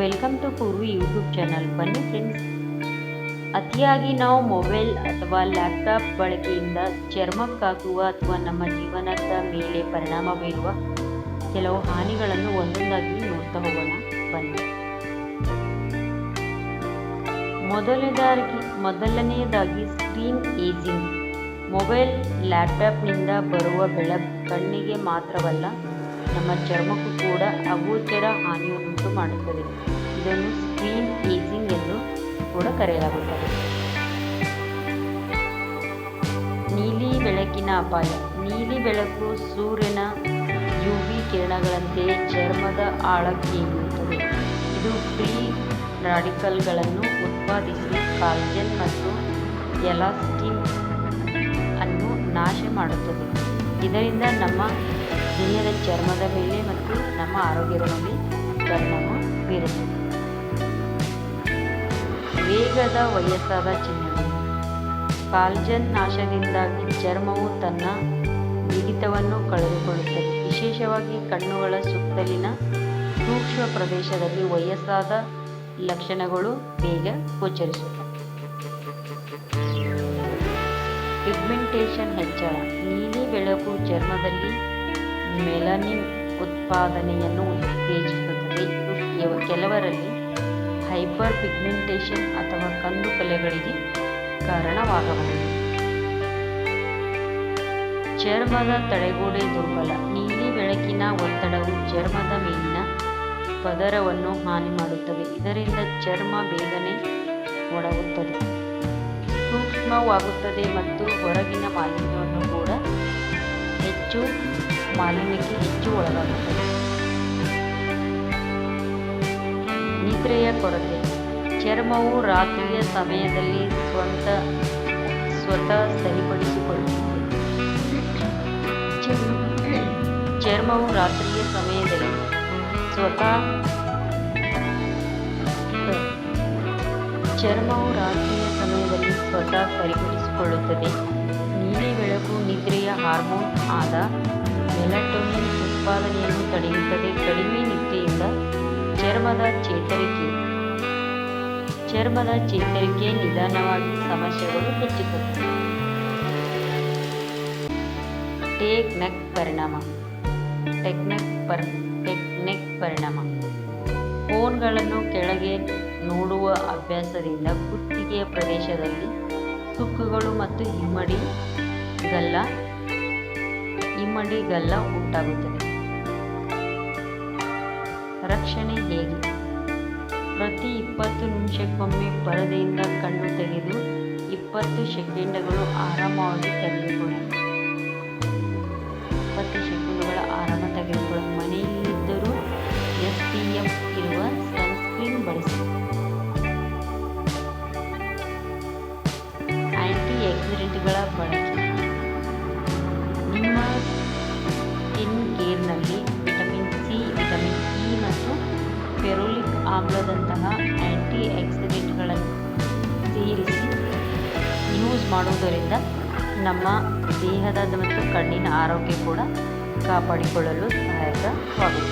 Welcome to Poorvi YouTube channel. ಬನ್ನಿ friends ಅತಿಯಾಗಿ ನಾವು ಮೊಬೈಲ್ ಅಥವಾ ಲ್ಯಾಪ್ಟಾಪ್ ಬಳಕೆಯಿಂದ ಚರ್ಮಕ್ಕಾಗುವ ಅಥವಾ ನಮ್ಮ ಜೀವನದ ಮೇಲೆ ಪರಿಣಾಮ ಬೀರುವ ಕೆಲವು ಹಾನಿಗಳನ್ನು ಒಂದೊಂದಾಗಿ ನೋಡ್ತಾ ಹೋಗೋಣ. ಬನ್ನಿ. ಮೊದಲನೇದಾಗಿ, ಮೊದಲನೆಯದಾಗಿ ಸ್ಕ್ರೀನ್ ಏಜಿಂಗ್ ಮೊಬೈಲ್, ಲ್ಯಾಪ್ಟಾಪ್ನಿಂದ ಬರುವ ಬೆಳಕು ಕಣ್ಣಿಗೆ ಮಾತ್ರವಲ್ಲ ನಮ್ಮ ಚರ್ಮಕ್ಕೂ ಕೂಡ ಅಗೋಚರ ಹಾನಿಯನ್ನುಂಟು ಮಾಡುತ್ತದೆ. ಇದನ್ನು ಸ್ಕ್ರೀನ್ ಏಜಿಂಗ್ ಎಂದು ಕೂಡ ಕರೆಯಲಾಗುತ್ತದೆ. ನೀಲಿ ಬೆಳಕಿನ ಅಪಾಯ. ನೀಲಿ ಬೆಳಕು ಸೂರ್ಯನ ಯು ವಿ ಕಿರಣಗಳಂತೆ ಚರ್ಮದ ಆಳಕ್ಕೆ ಇಳಿಯುತ್ತದೆ ಇದು ಫ್ರೀ ರಾಡಿಕಲ್ಗಳನ್ನು ಉತ್ಪಾದಿಸಿ ಕಾಲ್ಜನ್ ಮತ್ತು ಎಲಾಸ್ಟಿನ್ ಅನ್ನು ನಾಶ ಮಾಡುತ್ತದೆ. ಇದರಿಂದ ನಮ್ಮ ದೇಹದ ಚರ್ಮದ ಮೇಲೆ ಮತ್ತು ನಮ್ಮ ಆರೋಗ್ಯದ ಮೇಲೆ ಪರಿಣಾಮ ಬೀರುತ್ತದೆ ವೇಗದ ವಯಸ್ಸಾದ ಚಿಹ್ನೆಗಳು. ಕಾಲ್ಜನ್ ನಾಶದಿಂದಾಗಿ ಚರ್ಮವು ತನ್ನ ಬಿಗಿತವನ್ನು ಕಳೆದುಕೊಳ್ಳುತ್ತದೆ. ವಿಶೇಷವಾಗಿ ಕಣ್ಣುಗಳ ಸುತ್ತಲಿನ ಸೂಕ್ಷ್ಮ ಪ್ರದೇಶದಲ್ಲಿ ವಯಸ್ಸಾದ ಲಕ್ಷಣಗಳು ಬೇಗ ಗೋಚರಿಸುತ್ತವೆ. ಪಿಗ್ಮೆಂಟೇಷನ್ ಹೆಚ್ಚಳ. ನೀಲಿ ಬೆಳಕು ಚರ್ಮದಲ್ಲಿ ಮೆಲನಿನ್ ಉತ್ಪಾದನೆಯನ್ನು ಉತ್ತೇಜಿಸುತ್ತದೆ. ಇವು ಕೆಲವರಲ್ಲಿ ಹೈಪರ್ ಪಿಗ್ಮೆಂಟೇಷನ್ ಅಥವಾ ಕಂದು ಕಲೆಗಳಿಗೆ ಕಾರಣವಾಗಬಹುದು. ಚರ್ಮದ ತಡೆಗೋಡೆ ದುರ್ಬಲ. ನೀಲಿ ಬೆಳಕಿನ ಒತ್ತಡವು ಚರ್ಮದ ಮೇಲಿನ ಪದರವನ್ನು ಹಾನಿ ಮಾಡುತ್ತದೆ. ಇದರಿಂದ ಚರ್ಮ ಬೇಗನೆ ಒಣಗುತ್ತದೆ. ಸೂಕ್ಷ್ಮವಾಗುತ್ತದೆ ಮತ್ತು ಹೊರಗಿನ ಮಾಲಿನ್ಯವನ್ನು ಕೂಡ ಹೆಚ್ಚು ಮಾಲಿನ್ಯಕ್ಕೆ ಹೆಚ್ಚು ಒಳಗಾಗುತ್ತದೆ ನಿದ್ರೆಯ ಕೊರತೆ. ಚರ್ಮವು ರಾತ್ರಿಯ ಸಮಯದಲ್ಲಿ ಸ್ವಂತ, ಸ್ವತಃ ಸರಿಪಡಿಸಿಕೊಳ್ಳುತ್ತದೆ. ಚರ್ಮವು ರಾತ್ರಿಯ ಸಮಯದಲ್ಲಿ ಸ್ವತಃ, ಚರ್ಮವು ರಾತ್ರಿಯ ಸಮಯದಲ್ಲಿ ಸ್ವತಃ ಸರಿಪಡಿಸಿಕೊಳ್ಳುತ್ತದೆ. ನೀಲಿ ಬೆಳಕು ನಿದ್ರೆಯ ಹಾರ್ಮೋನ್ ಆದ ಮೆಲಟೋನಿನ್ ಉತ್ಪಾದನೆಯನ್ನು ತಡೆಯುತ್ತದೆ. ಕಡಿಮೆ ನಿದ್ರೆಯಿಂದ ಚರ್ಮದ ಚೇತರಿಕೆ. ಚರ್ಮದ ಚೇತರಿಕೆ ನಿಧಾನವಾಗಿ ಸಮಸ್ಯೆಗಳು ಹೆಚ್ಚುತ್ತದೆ ಟೆಕ್ನೆಕ್ ಪರಿಣಾಮ. ಟೆಕ್ನೆಕ್ ಪರ್ ಟೆಕ್ನೆಕ್ ಪರಿಣಾಮ. ಫೋನ್ಗಳನ್ನು ಕೆಳಗೆ ನೋಡುವ ಅಭ್ಯಾಸದಿಂದ ಕುತ್ತಿಗೆಯ ಪ್ರದೇಶದಲ್ಲಿ ಸುಕ್ಕುಗಳು ಮತ್ತು ಹಿಮ್ಮಡಿ ಗಲ್ಲ ಗಲ್ಲ ಉಂಟಾಗುತ್ತದೆ. ರಕ್ಷಣೆ ಹೇಗೆ? ಪ್ರತಿ ಇಪ್ಪತ್ತು ನಿಮಿಷಕ್ಕೊಮ್ಮೆ ಪರದೆಯಿಂದ ಕಣ್ಣು ತೆಗೆದು ಇಪ್ಪತ್ತು ಸೆಕೆಂಡ್ಗಳು ಆರಾಮವಾಗಿ ತೆಗೆದುಕೊಳ್ಳಿ. ಇಪ್ಪತ್ತು ಸೆಕೆಂಡ್ಗಳ ಆರಾಮ ತೆಗೆದುಕೊಳ್ಳಿ ಮನೆಯಲ್ಲಿದ್ದರೂ ಎಸ್ ಪಿ ಎಫ್ ಇರುವ ಸನ್ಸ್ಕ್ರೀನ್ ಬಳಸಿ. ಆ್ಯಂಟಿ ಆಕ್ಸಿಡೆಂಟ್ಗಳ ಬಳಕೆ. ಆಮ್ಲದಂತಹ ಆ್ಯಂಟಿ ಆಕ್ಸಿಡೆಂಟ್ಗಳನ್ನು ಸೇರಿಸಿ ಯೂಸ್ ಮಾಡುವುದರಿಂದ ನಮ್ಮ ದೇಹದ ಮತ್ತು ಕಣ್ಣಿನ ಆರೋಗ್ಯ ಕೂಡ ಕಾಪಾಡಿಕೊಳ್ಳಲು ಸಹಾಯಕವಾಗುತ್ತದೆ.